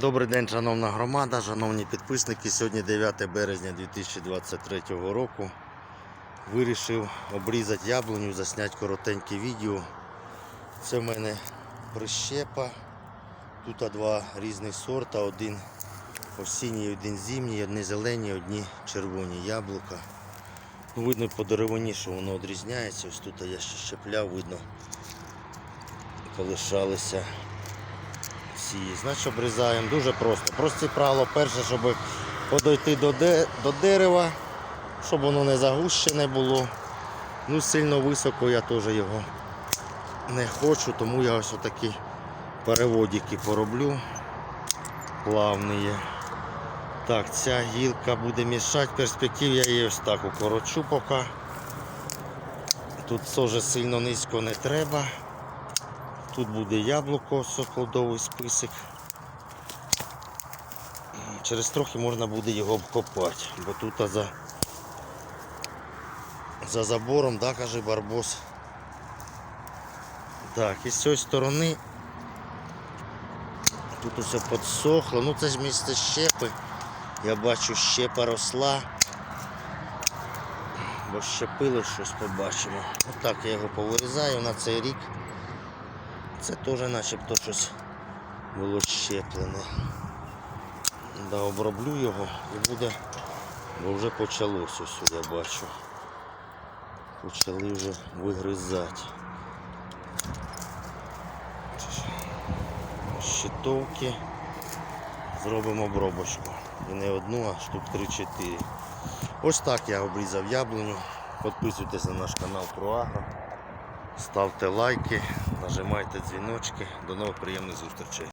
Добрий день, шановна громада, шановні підписники. Сьогодні 9 березня 2023 року. Вирішив обрізати яблуню, засняти коротеньке відео. Це в мене прищепа. Тут два різних сорта, один осінній, один зимній, одні зелені, одні червоні яблука. Ну, видно по деревині, що воно відрізняється. Ось тут я ще щепляв, видно, полишалися всі. Значить обрізаємо дуже просто. Прості правило перше, щоб подойти до, де, до дерева, щоб воно не загущене було. Ну сильно високо я теж його не хочу, тому я ось отакі переводики пороблю. Плавні. Так, ця гілка буде мішати перспектив, я її ось так укорочу поки. Тут теж сильно низько не треба. Тут буде яблуко, соплодовий список. Через трохи можна буде його обкопати, бо тут за, за забором, да, каже барбос. Так, і з цієї сторони тут усе підсохло. Ну це ж місце щепи. Я бачу щепа росла. Бо щепили щось побачимо. Отак я його повирізаю на цей рік. Це теж начебто щось було щеплене. Да, оброблю його і буде, бо вже почалося ось я бачу. Почали вже вигризати. Щитовки. Зробимо обробочку. І не одну, а штук 3-4. Ось так я обрізав яблуню. Підписуйтесь на наш канал про Агро. Ставте лайки, нажимайте дзвіночки. До нових приємних зустрічей.